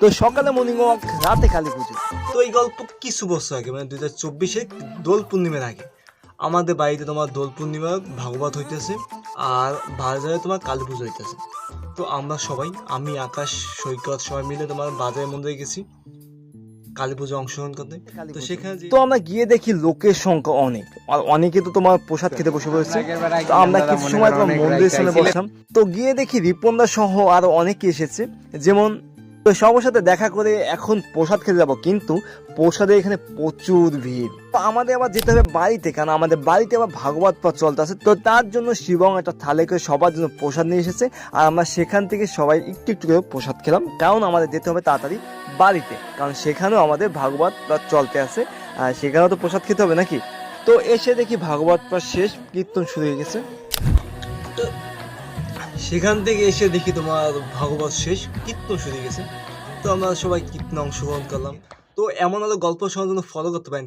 তো সকালে morning walk রাতে কালী পুজো। তো এই গল্প কিছু বছর আগে? মানে দুই হাজার চব্বিশে দোল পূর্ণিমার আগে। আমাদের বাড়িতে তোমার দোল পূর্ণিমা ভাগবত হইতেছে আর বাজারে তোমার কালী পুজো হইতেছে। তো আমরা সবাই আমি আকাশ সৈকত সবাই মিলে তোমার বাজারের মন্দিরে গেছি কালী পুজো অংশগ্রহণ করতে। তো সেখানে তো আমরা গিয়ে দেখি লোকের সংখ্যা অনেক। আর অনেকে তো তোমার প্রসাদ খেতে বসে পড়েছে। তো আমরা কিছু সময় তোমার মন্দিরের সামনে বসলাম। তো গিয়ে দেখি রিপনদা সহ আরও অনেকে এসেছে। যেমন তো সবার সাথে দেখা করে এখন প্রসাদ খেতে যাব, কিন্তু প্রসাদে এখানে প্রচুর ভিড়। তো আমাদের আবার যেতে হবে বাড়িতে, কারণ আমাদের বাড়িতে আবার ভাগবত পাঠ চলতে আছে তো তার জন্য শিবং একটা থালে করে সবার জন্য প্রসাদ নিয়ে এসেছে, আর আমরা সেখান থেকে সবাই একটু একটু করে প্রসাদ খেলাম। কারণ আমাদের যেতে হবে তাড়াতাড়ি বাড়িতে, কারণ সেখানেও আমাদের ভাগবত পাঠ চলতে আছে, আর সেখানেও তো প্রসাদ খেতে হবে নাকি? তো এসে দেখি ভাগবত পাঠ শেষ, কীর্তন শুরু হয়ে গেছে। সেখান থেকে এসে দেখি তোমার ভাগবত শেষ, কীর্তন শুরু গেছে। তো আমরা সবাই কীর্তন অংশগ্রহণ করলাম। তো এমন হলো গল্প শোনার জন্য ফলো করতে পারেন।